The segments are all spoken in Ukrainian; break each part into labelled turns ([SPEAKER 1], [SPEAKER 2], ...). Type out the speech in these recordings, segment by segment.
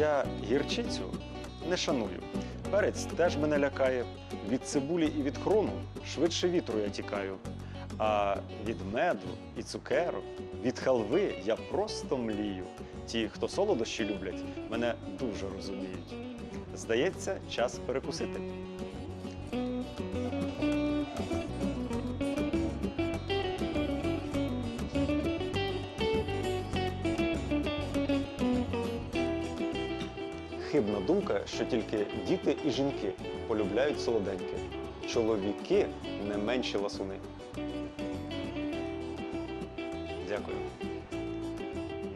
[SPEAKER 1] Я гірчицю не шаную. Перець теж мене лякає. Від цибулі і від хрону швидше вітру я тікаю. А від меду і цукеру, від халви я просто млію. Ті, хто солодощі люблять, мене дуже розуміють. Здається, час перекусити. Хибна думка, що тільки діти і жінки полюбляють солоденьке. Чоловіки не менші ласуни. Дякую.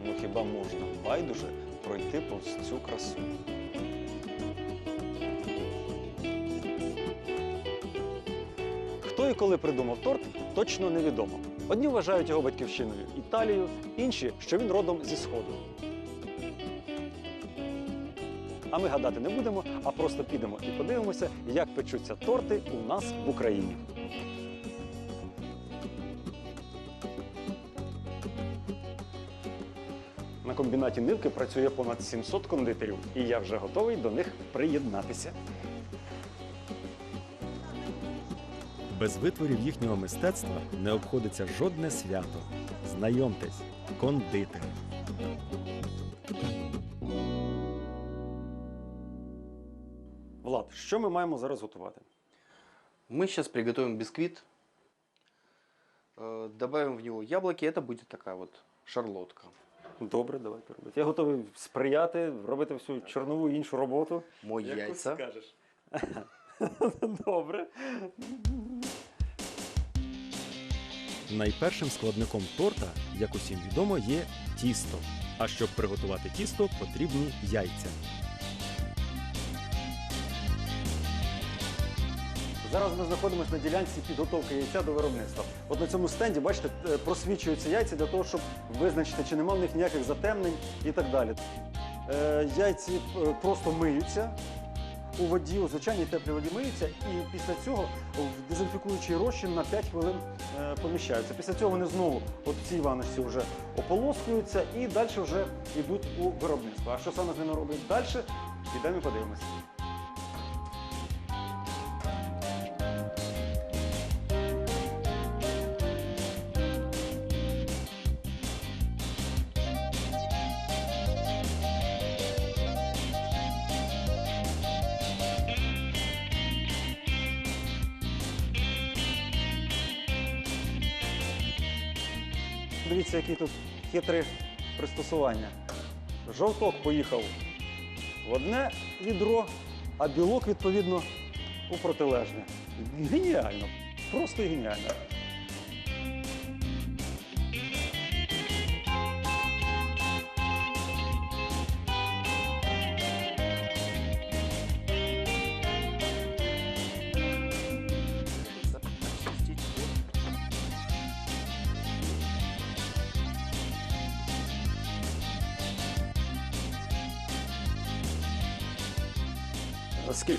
[SPEAKER 1] Ну хіба можна байдуже пройти повз цю красу? Хто і коли придумав торт, точно невідомо. Одні вважають його батьківщиною Італію, інші, що він родом зі Сходу. А ми гадати не будемо, а просто підемо і подивимося, як печуться торти у нас в Україні. На комбінаті Нивки працює понад 700 кондитерів, і я вже готовий до них приєднатися.
[SPEAKER 2] Без витворів їхнього мистецтва не обходиться жодне свято. Знайомтесь, кондитер.
[SPEAKER 1] що ми маємо зараз готувати?
[SPEAKER 3] Мы сейчас приготовим бисквит. Э, Добавим в него яблоки. Это будет такая вот шарлотка.
[SPEAKER 1] Добре, давайте робити. Я готовий сприяти, робити всю чорнову і іншу роботу.
[SPEAKER 3] Мой
[SPEAKER 1] Як
[SPEAKER 3] яйца.
[SPEAKER 1] скажеш. Добре.
[SPEAKER 2] Найпершим складником торта, як усім відомо, є тісто. А щоб приготувати тісто, потрібні яйця.
[SPEAKER 1] Зараз ми знаходимося на ділянці підготовки яйця до виробництва. От на цьому стенді, бачите, е, просвічуються яйця для того, щоб визначити, чи нема в них ніяких затемнень і так далі. Е, Яйці е, просто миються у воді, у звичайній теплій воді миються, і після цього в дезінфікуючий розчин на 5 хвилин поміщаються. Після цього вони знову от цій ваночці вже ополоскуються і далі вже йдуть у виробництво. А що саме з ними роблять далі, йдемо подивимося. Дивіться, які тут хитрі пристосування. Жовток поїхав в одне відро, а білок, відповідно, у протилежне. Геніально. Просто геніально.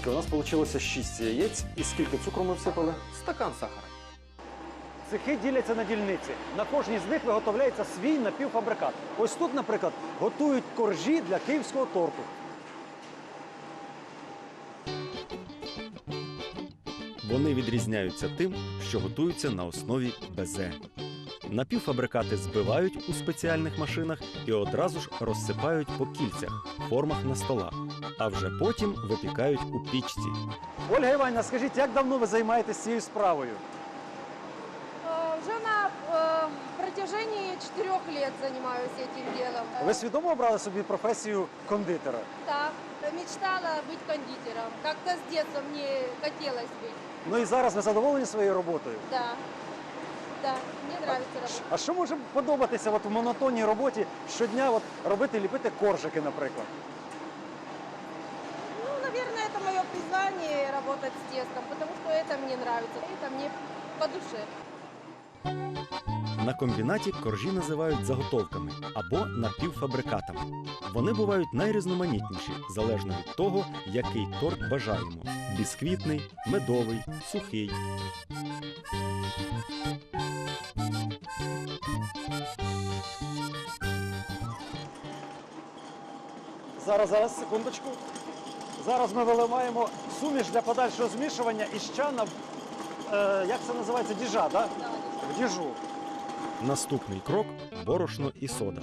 [SPEAKER 1] У нас вийшло 6 яєць. І скільки цукру ми всипали?
[SPEAKER 3] Стакан сахара.
[SPEAKER 1] Цехи діляться на дільниці. На кожній з них виготовляється свій напівфабрикат. Ось тут, наприклад, готують коржі для київського торту.
[SPEAKER 2] Вони відрізняються тим, що готуються на основі безе. Напівфабрикати збивають у спеціальних машинах і одразу ж розсипають по кільцях, формах на столах, а вже потім випікають у пічці.
[SPEAKER 1] Ольга Іванівна, скажіть, як давно ви займаєтесь цією справою?
[SPEAKER 4] Э, Уже на э, протяжении четырех лет занимаюсь этим делом.
[SPEAKER 1] Ви свідомо обрали собі професію кондитера?
[SPEAKER 4] Да, мечтала быть кондитером. Как-то с детства мне хотелось быть.
[SPEAKER 1] Ну і зараз ви задоволені своєю роботою?
[SPEAKER 4] Да, да, мне нравится работать.
[SPEAKER 1] А що може подобатися от в монотонній роботі щодня от, робити, ліпити коржики, наприклад?
[SPEAKER 4] Ну, наверное, это мое призвание работать с тестом, потому что это мне нравится, это мне по душе.
[SPEAKER 2] На комбінаті коржі називають заготовками або напівфабрикатами. Вони бувають найрізноманітніші, залежно від того, який торт бажаємо: бісквітний, медовий, сухий.
[SPEAKER 1] Зараз, зараз, секундочку. Зараз ми виливаємо суміш для подальшого змішування із чана, в, е, як це називається, діжа, да? В діжу.
[SPEAKER 2] Наступний крок борошно і сода.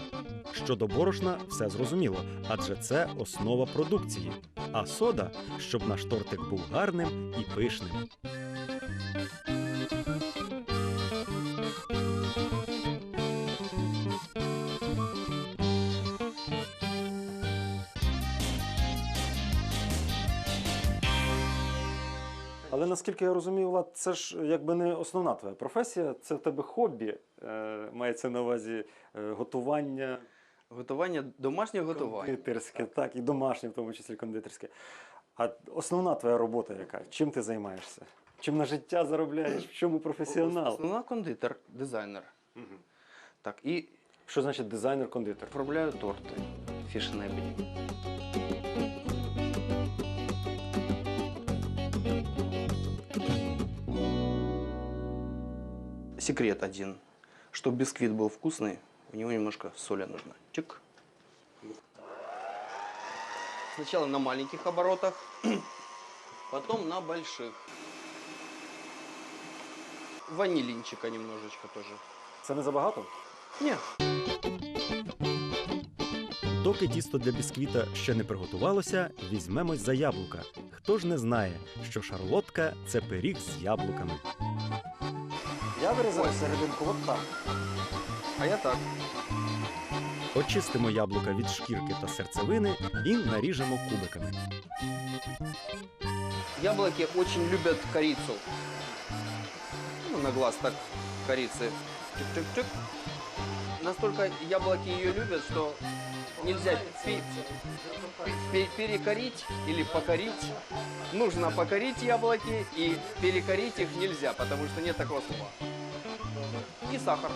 [SPEAKER 2] Щодо борошна, все зрозуміло, адже це основа продукції. А сода, щоб наш тортик був гарним і пишним.
[SPEAKER 1] Наскільки я розумію, Влад, це ж якби не основна твоя професія, це в тебе хобі. Е, мається на увазі е, готування
[SPEAKER 3] Готування, домашнє готування.
[SPEAKER 1] кондитерське, так, і домашнє, в тому числі кондитерське. А основна твоя робота яка? Чим ти займаєшся? Чим на життя заробляєш? В чому професіонал?
[SPEAKER 3] Основна кондитер, дизайнер.
[SPEAKER 1] Мгм.
[SPEAKER 3] Так, і
[SPEAKER 1] Що значить дизайнер-кондитер?
[SPEAKER 3] оформляю торти фішенебелі. Секрет один. Чтобы бисквит был вкусный, в него немножко соли нужно. Чик. Сначала на маленьких оборотах, потом на больших. Ванилинчика немножечко тоже.
[SPEAKER 1] Це не забагато?
[SPEAKER 3] Не,
[SPEAKER 2] Доки тісто для бісквіта ще не приготувалося, візьмемось за яблука. Хто ж не знає, що шарлотка це пиріг з яблуками.
[SPEAKER 1] Я вирізаю серединку от так.
[SPEAKER 3] а я так.
[SPEAKER 2] Очистимо яблука від шкірки та серцевини і наріжемо кубиками.
[SPEAKER 3] Яблоки очень любят корицу. Ну, на глаз так корицы. Чик-чик-чик. Настолько яблоки ее любят, что нельзя пе- пе- перекорить или покорить. Нужно покорить яблоки и перекорить их нельзя, потому что нет такого слова. И сахар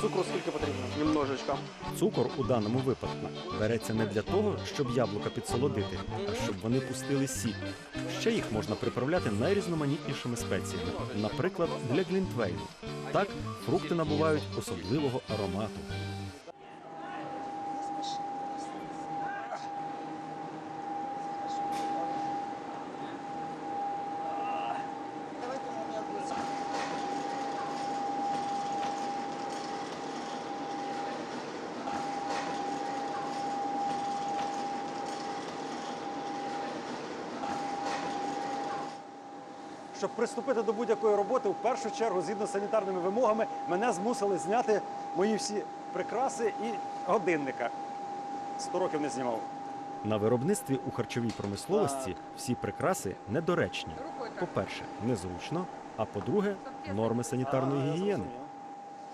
[SPEAKER 1] Цукру скільки потрібно?
[SPEAKER 3] немножечко.
[SPEAKER 2] Цукор у даному випадку береться не для того, щоб яблука підсолодити, а щоб вони пустили сік. Ще їх можна приправляти найрізноманітнішими спеціями, наприклад, для глінтвейну. Так фрукти набувають особливого аромату.
[SPEAKER 1] Приступити до будь-якої роботи, в першу чергу, згідно з санітарними вимогами, мене змусили зняти мої всі прикраси і годинника. Сто років не знімав.
[SPEAKER 2] На виробництві у харчовій промисловості всі прикраси недоречні. По-перше, незручно, а по-друге, норми санітарної гігієни.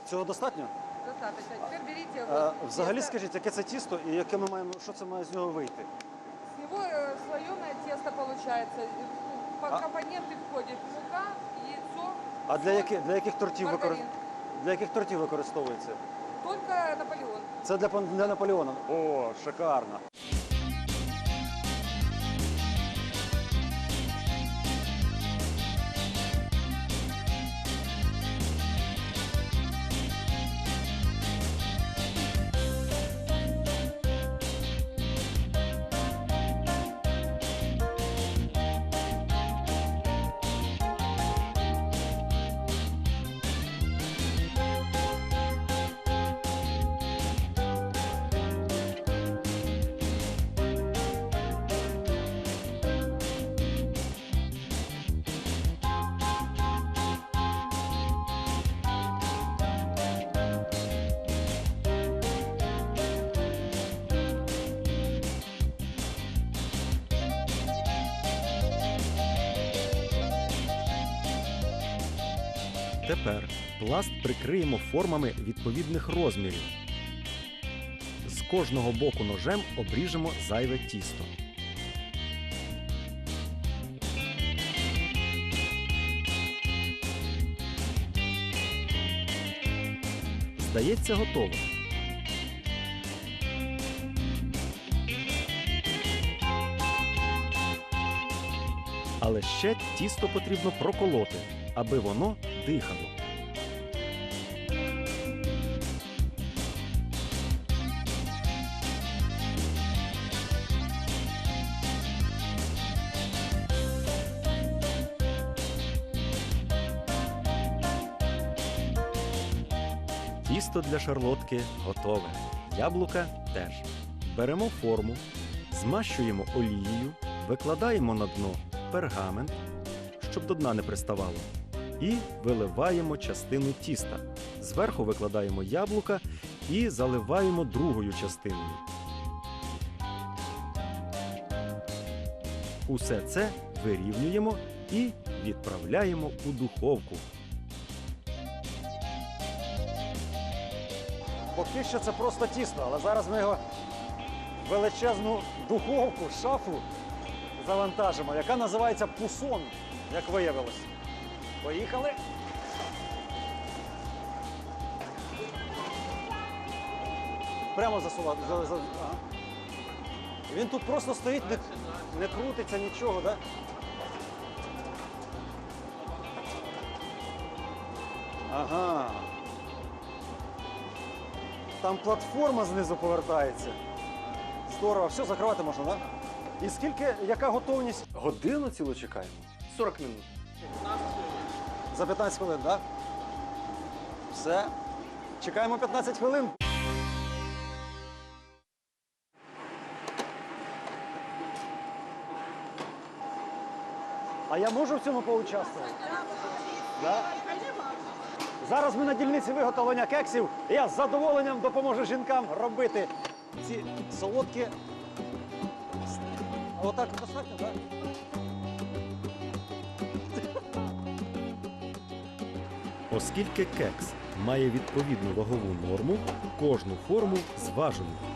[SPEAKER 1] Цього достатньо?
[SPEAKER 4] Достаточно. Теперь берите
[SPEAKER 1] А, взагалі скажіть, яке це тісто і яке ми маємо, що це має з нього вийти?
[SPEAKER 4] С него э, слоеное тесто получается. входять мука, яйцо,
[SPEAKER 1] А для, яких, для яких тортів викор...
[SPEAKER 4] маргарин.
[SPEAKER 1] для яких тортів використовується?
[SPEAKER 4] Только Наполеон.
[SPEAKER 1] Це для, пан- для Наполеона. О, шикарно.
[SPEAKER 2] Тепер пласт прикриємо формами відповідних розмірів. З кожного боку ножем обріжемо зайве тісто. Здається, готово. Але ще тісто потрібно проколоти, аби воно Тихону. Тісто для шарлотки готове. Яблука теж. Беремо форму, змащуємо олією, викладаємо на дно пергамент, щоб до дна не приставало і виливаємо частину тіста. Зверху викладаємо яблука і заливаємо другою частиною. Усе це вирівнюємо і відправляємо у духовку.
[SPEAKER 1] Поки що це просто тісто, але зараз ми його величезну духовку, шафу завантажимо, яка називається пусон, як виявилось. Поїхали. Прямо засувати. За, за, ага. Він тут просто стоїть, не, не крутиться нічого, так? Да? Ага. Там платформа знизу повертається. Здорово, все, закривати можна, так? Да? І скільки, яка готовність? Годину цілу чекаємо.
[SPEAKER 3] 40 минут.
[SPEAKER 1] За 15 хвилин, так? Да? Все. Чекаємо 15 хвилин. А я можу в цьому поучаствувати? Да? Зараз ми на дільниці виготовлення кексів. І я з задоволенням допоможу жінкам робити ці солодкі. Отак достатньо, так?
[SPEAKER 2] Оскільки кекс має відповідну вагову норму, кожну форму зважують.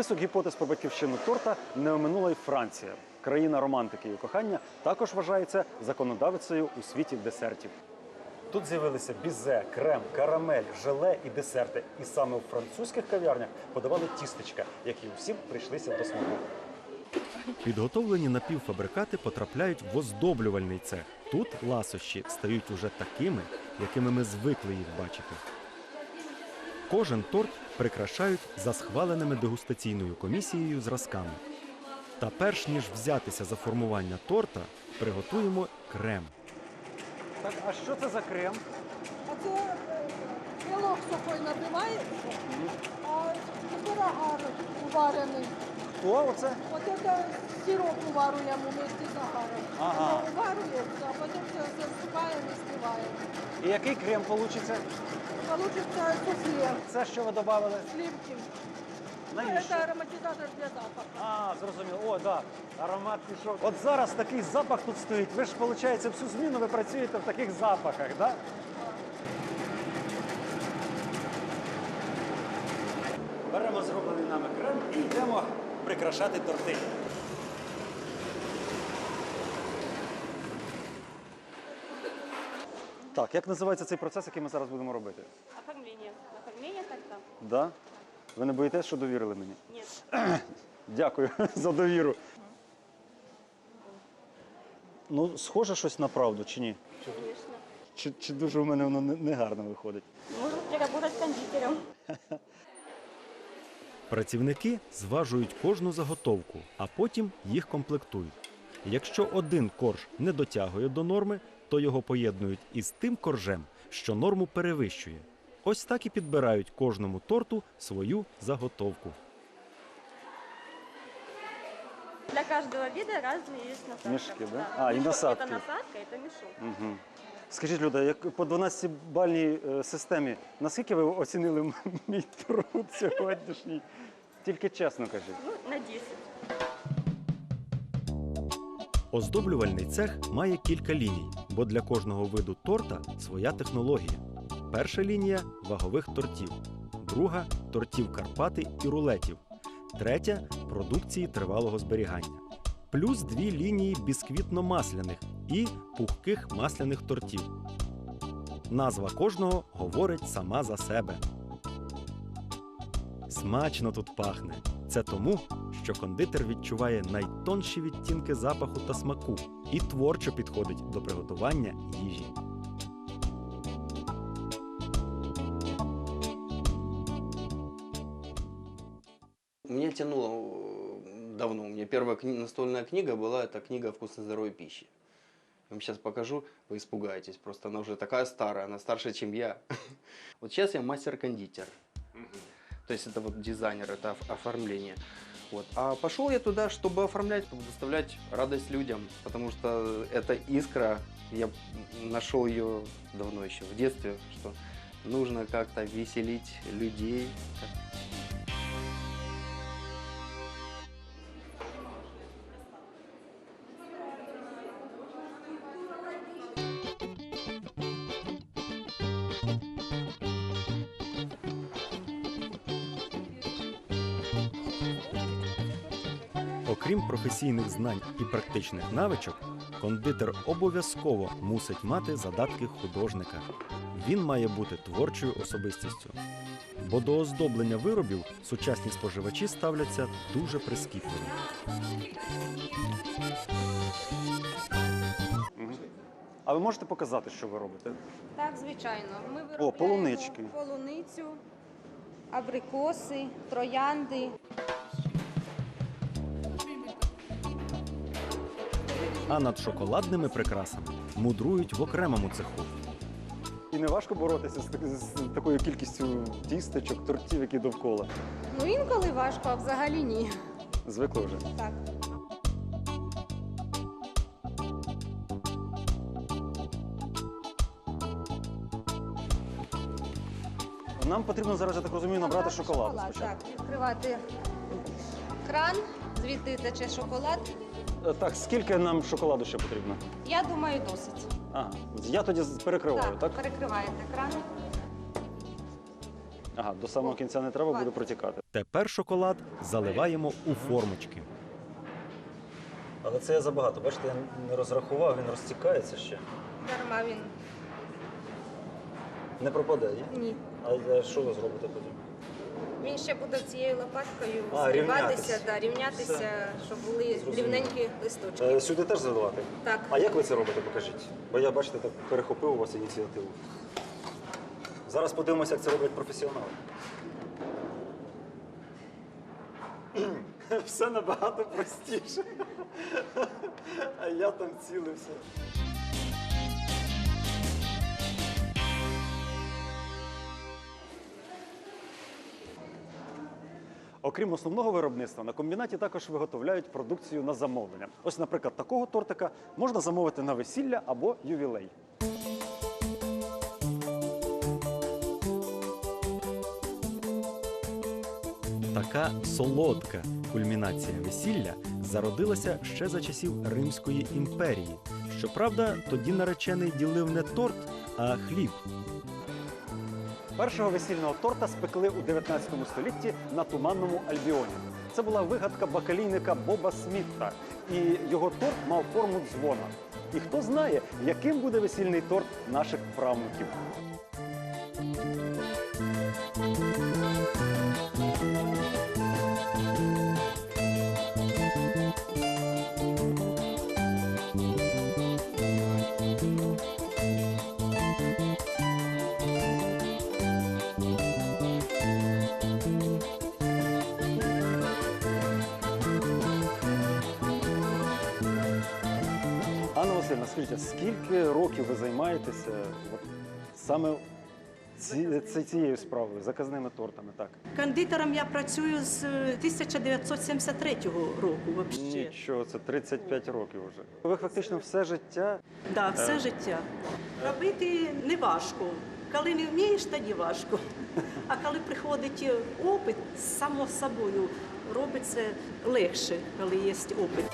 [SPEAKER 1] Список гіпотез про батьківщину торта не оминула й Франція. Країна романтики і кохання також вважається законодавицею у світі десертів. Тут з'явилися бізе, крем, карамель, желе і десерти. І саме у французьких кав'ярнях подавали тістечка, які усім прийшлися до смаку.
[SPEAKER 2] Підготовлені напівфабрикати потрапляють в оздоблювальний цех. Тут ласощі стають уже такими, якими ми звикли їх бачити. Кожен торт прикрашають за схваленими дегустаційною комісією зразками. Та перш ніж взятися за формування торта, приготуємо крем.
[SPEAKER 1] Так, а що це за крем?
[SPEAKER 4] А це е, білок сухой набивається, а тепер агар уварений.
[SPEAKER 1] Хто оце?
[SPEAKER 4] Вот это сироп уваруємо вместе з агаром.
[SPEAKER 1] Ага.
[SPEAKER 4] Воно а потім це засипаємо і співаємо.
[SPEAKER 1] І який крем вийде?
[SPEAKER 4] Получится суфле,
[SPEAKER 1] Це що ви додали?
[SPEAKER 4] сливки. Ну,
[SPEAKER 1] Навіщо?
[SPEAKER 4] это ароматизатор для запаха.
[SPEAKER 1] А, зрозуміло. О, да. Аромат пішов. От зараз такий запах тут стоїть. Ви ж, виходить, всю зміну ви працюєте в таких запахах, так? Да? Беремо зроблений нами крем і йдемо прикрашати торти. Так, як називається цей процес, який ми зараз будемо робити?
[SPEAKER 5] Оформление. Оформление торта?
[SPEAKER 1] Да? Ви не боїтесь, що довірили мені?
[SPEAKER 5] Нет.
[SPEAKER 1] Дякую за довіру. Ну, схоже щось на правду чи ні?
[SPEAKER 5] Конечно.
[SPEAKER 1] Чи, чи дуже у мене воно не- негарно виходить?
[SPEAKER 5] Можно приработать кондитером.
[SPEAKER 2] Працівники зважують кожну заготовку, а потім їх комплектують. Якщо один корж не дотягує до норми, то його поєднують із тим коржем, що норму перевищує. Ось так і підбирають кожному торту свою заготовку.
[SPEAKER 5] Для каждого вида разные есть насадка.
[SPEAKER 1] Мешки, да? А, и
[SPEAKER 5] Мешок
[SPEAKER 1] насадки.
[SPEAKER 5] Это насадка, это мешок.
[SPEAKER 1] Угу. Скажіть, Люда, як по 12-бальній е, системі, наскільки ви оцінили мій труд сьогоднішній? Тільки чесно кажіть.
[SPEAKER 5] Ну, на 10.
[SPEAKER 2] Оздоблювальний цех має кілька ліній, бо для кожного виду торта своя технологія. Перша лінія вагових тортів, друга тортів Карпати і рулетів, третя продукції тривалого зберігання. Плюс дві лінії бісквітно-масляних і пухких масляних тортів. Назва кожного говорить сама за себе. Смачно тут пахне. Це тому, що кондитер відчуває найтонші відтінки запаху та смаку і творчо підходить до приготування їжі.
[SPEAKER 3] Меня тянуло э, давно. У меня первая кни- настольная книга была, это книга «Вкус и здоровье пищи». Вам сейчас покажу, вы испугаетесь. Просто она уже такая старая, она старше, чем я. Вот сейчас я мастер-кондитер. То есть это вот дизайнер, это оф- оформление. Вот. А пошел я туда, чтобы оформлять, чтобы доставлять радость людям, потому что эта искра, я нашел ее давно еще, в детстве, что нужно как-то веселить людей,
[SPEAKER 2] Окрім професійних знань і практичних навичок, кондитер обов'язково мусить мати задатки художника. Він має бути творчою особистістю. Бо до оздоблення виробів сучасні споживачі ставляться дуже прискіпливо.
[SPEAKER 1] А ви можете показати, що ви робите?
[SPEAKER 4] Так, звичайно. Ми виробляємо
[SPEAKER 1] полунички.
[SPEAKER 4] полуницю, абрикоси, троянди.
[SPEAKER 2] А над шоколадними прикрасами мудрують в окремому цеху.
[SPEAKER 1] І не важко боротися з, так- з такою кількістю тістечок, тортів, які довкола.
[SPEAKER 4] Ну інколи важко, а взагалі ні.
[SPEAKER 1] Звикли вже.
[SPEAKER 4] Так.
[SPEAKER 1] Нам потрібно зараз, я так розумію, набрати шоколаду спочатку.
[SPEAKER 4] Так, відкривати кран, звідти тече шоколад.
[SPEAKER 1] Е, Так, скільки нам шоколаду ще потрібно?
[SPEAKER 4] Я думаю, досить.
[SPEAKER 1] Ага, я тоді перекриваю, так?
[SPEAKER 4] перекриваєте кран.
[SPEAKER 1] Ага, до самого кінця не треба буде протікати.
[SPEAKER 2] Тепер шоколад заливаємо у формочки.
[SPEAKER 1] Але це я забагато. Бачите, я не розрахував, він розтікається ще.
[SPEAKER 4] Дарма він.
[SPEAKER 1] Не пропаде, ні?
[SPEAKER 4] Ні.
[SPEAKER 1] А що ви зробите потім?
[SPEAKER 4] Він ще буде цією лопаткою
[SPEAKER 1] А,
[SPEAKER 4] зріватися,
[SPEAKER 1] рівнятись.
[SPEAKER 4] да, рівнятися,
[SPEAKER 1] Все.
[SPEAKER 4] щоб були
[SPEAKER 1] Зрозуміло.
[SPEAKER 4] рівненькі листочки.
[SPEAKER 1] Е, сюди теж заливати?
[SPEAKER 4] Так.
[SPEAKER 1] А як ви це робите, покажіть? Бо я, бачите, так перехопив у вас ініціативу. Зараз подивимося, як це роблять професіонали. Все набагато простіше. А я там цілився. Окрім основного виробництва, на комбінаті також виготовляють продукцію на замовлення. Ось, наприклад, такого тортика можна замовити на весілля або ювілей.
[SPEAKER 2] Така солодка кульмінація весілля зародилася ще за часів Римської імперії. Щоправда, тоді наречений ділив не торт, а хліб.
[SPEAKER 1] Першого весільного торта спекли у 19 столітті на туманному Альбіоні. Це була вигадка бакалійника Боба Смітта, і його торт мав форму дзвона. І хто знає, яким буде весільний торт наших правнуків. Скільки років ви займаєтеся от, саме ці, ці- цією справою, заказними тортами? Так.
[SPEAKER 6] Кондитером я працюю з е, 1973 року. Вообще.
[SPEAKER 1] Нічого, це 35 років вже. Ви фактично все життя.
[SPEAKER 6] Да, все
[SPEAKER 1] Е.
[SPEAKER 6] життя. Робити не важко. Коли не вмієш, тоді важко. А коли приходить опит, само собою робиться легше, коли є опит.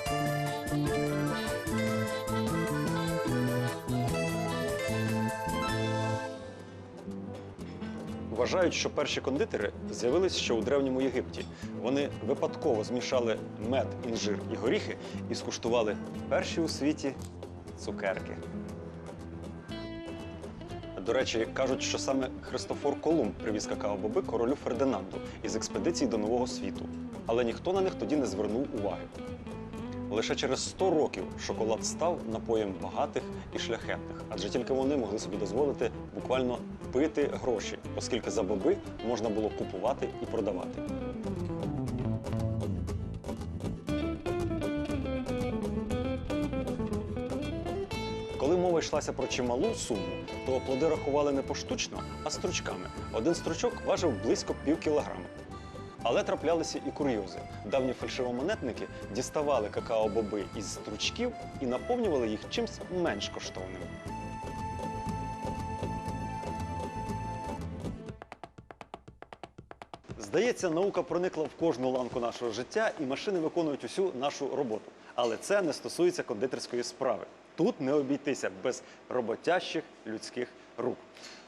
[SPEAKER 1] Вважають, що перші кондитери з'явились ще у древньому Єгипті. Вони випадково змішали мед, інжир і горіхи і скуштували перші у світі цукерки. До речі, кажуть, що саме Христофор Колумб привіз какао-боби королю Фердинанду із експедиції до Нового світу. Але ніхто на них тоді не звернув уваги. Лише через 100 років шоколад став напоєм багатих і шляхетних, адже тільки вони могли собі дозволити буквально пити гроші, оскільки за боби можна було купувати і продавати. Коли мова йшлася про чималу суму, то плоди рахували не поштучно, а стручками. Один стручок важив близько пів кілограма. Але траплялися і курйози. Давні фальшивомонетники діставали какао-боби із стручків і наповнювали їх чимсь менш коштовним. Здається, наука проникла в кожну ланку нашого життя, і машини виконують усю нашу роботу. Але це не стосується кондитерської справи. Тут не обійтися без роботящих людських рук.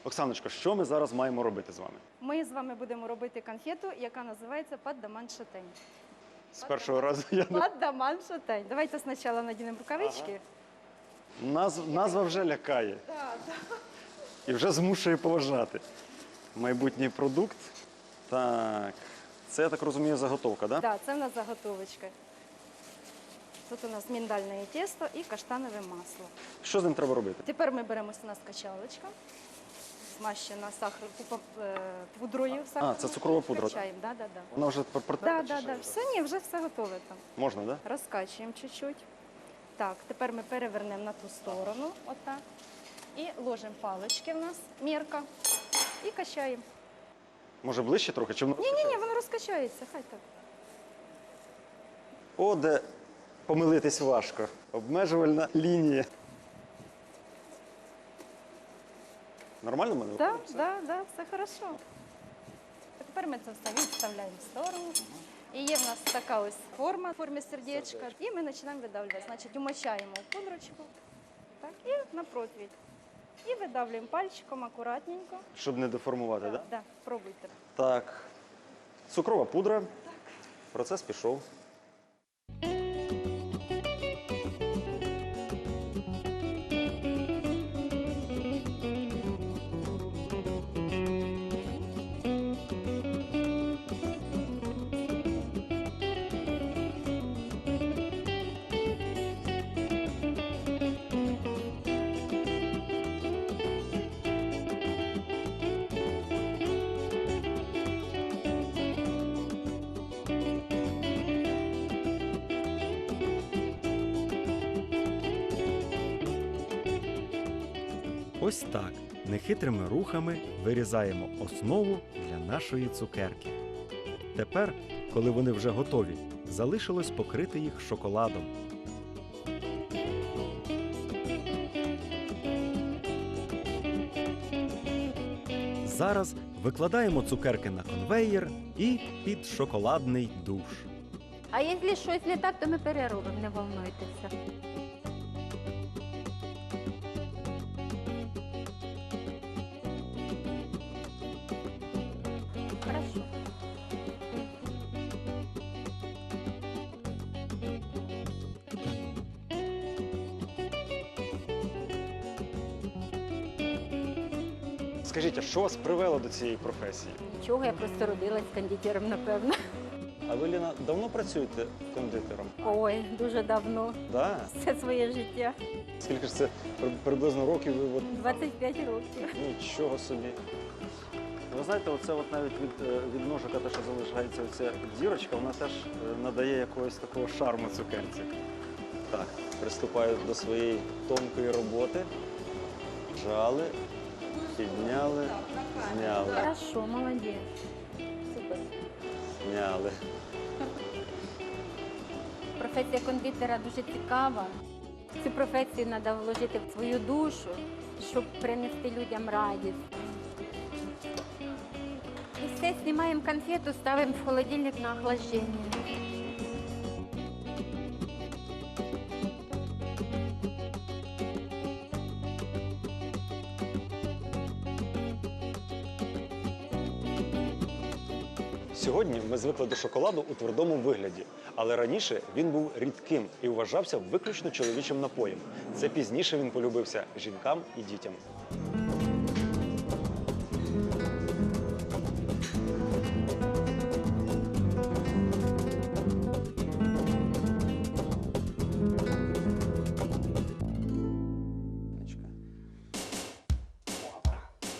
[SPEAKER 1] Оксаночко, що ми зараз маємо робити з вами?
[SPEAKER 5] Ми з вами будемо робити конфету, яка називається паддаман шатень.
[SPEAKER 1] З першого разу я не
[SPEAKER 5] Паддаман шатень. Давайте спочатку надінемо рукавички.
[SPEAKER 1] Назв, назва вже лякає і вже змушує поважати. Майбутній продукт. Так, це я так розумію, заготовка, так?
[SPEAKER 5] Да, це в нас заготовочка. Тут у нас міндальне тісто і каштанове масло.
[SPEAKER 1] Що з ним треба робити?
[SPEAKER 5] Тепер ми беремо у нас качалочка, змащена сахар, купа, е, пудрою.
[SPEAKER 1] А, це цукрова пудра.
[SPEAKER 5] Качаємо, да, да, да.
[SPEAKER 1] Вона вже протерта?
[SPEAKER 5] Да,
[SPEAKER 1] чи
[SPEAKER 5] да, да. Все, ні, вже все готове там.
[SPEAKER 1] Можна, так? Да?
[SPEAKER 5] Розкачуємо чуть-чуть. Так, тепер ми перевернемо на ту сторону, отак. І ложимо палички в нас, мірка, і качаємо.
[SPEAKER 1] Може ближче трохи? Чи воно...
[SPEAKER 5] Ні, ні, ні, воно розкачається, хай так.
[SPEAKER 1] О, де помилитись важко. Обмежувальна лінія. Нормально в мене?
[SPEAKER 5] Так,
[SPEAKER 1] виходить?
[SPEAKER 5] да, да, все хорошо. А Тепер ми це все відставляємо в сторону. І є в нас така ось форма в формі сердечка. І ми починаємо видавлювати. Значить, умочаємо в пудрочку так, і на противіль. І видавлюємо пальчиком акуратненько.
[SPEAKER 1] Щоб не деформувати, так? Да?
[SPEAKER 5] Да, пробуйте.
[SPEAKER 1] Так. Цукрова пудра. Процес пішов.
[SPEAKER 2] Ось так нехитрими рухами вирізаємо основу для нашої цукерки. Тепер, коли вони вже готові, залишилось покрити їх шоколадом. Зараз викладаємо цукерки на конвеєр і під шоколадний душ.
[SPEAKER 7] А якщо щось не так, то ми переробимо, не волнуйтеся.
[SPEAKER 1] Скажіть, а що вас привело до цієї професії?
[SPEAKER 7] Нічого, я просто родилась кондитером, напевно.
[SPEAKER 1] А ви, Ліна, давно працюєте кондитером?
[SPEAKER 7] Ой, дуже давно.
[SPEAKER 1] Да.
[SPEAKER 7] Все своє життя.
[SPEAKER 1] Скільки ж це при- приблизно років ви от
[SPEAKER 7] 25 років.
[SPEAKER 1] Нічого собі. Ви знаєте, оце от навіть від, е, від ножика, те, що залишається оця дірочка, вона теж е, надає якогось такого шарму цукерці. Так, приступаю до своєї тонкої роботи. Жали, підняли, зняли,
[SPEAKER 7] Хорошо, молодець. Супер.
[SPEAKER 1] зняли.
[SPEAKER 7] Професія кондитера дуже цікава. В цю професію треба вложити в свою душу, щоб принести людям радість. І все, знімаємо конфету, ставимо в холодильник на охлаждення.
[SPEAKER 1] Сьогодні ми звикли до шоколаду у твердому вигляді, але раніше він був рідким і вважався виключно чоловічим напоєм. Це пізніше він полюбився жінкам і дітям.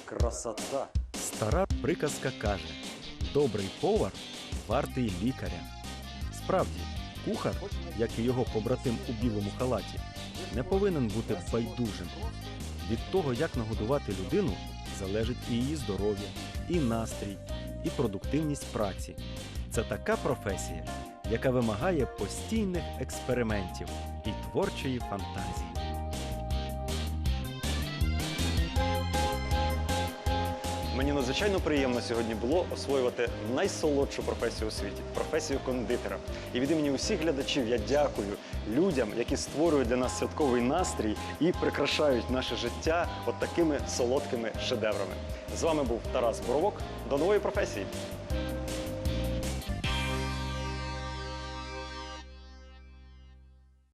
[SPEAKER 1] Красота!
[SPEAKER 2] Стара приказка каже: добрий повар вартий лікаря. Справді, кухар, як і його побратим у білому халаті, не повинен бути байдужим. Від того, як нагодувати людину, залежить і її здоров'я, і настрій, і продуктивність праці. Це така професія, яка вимагає постійних експериментів і творчої фантазії.
[SPEAKER 1] Надзвичайно приємно сьогодні було освоювати найсолодшу професію у світі професію кондитера. І від імені усіх глядачів я дякую людям, які створюють для нас святковий настрій і прикрашають наше життя от такими солодкими шедеврами. З вами був Тарас Боровок. До нової професії!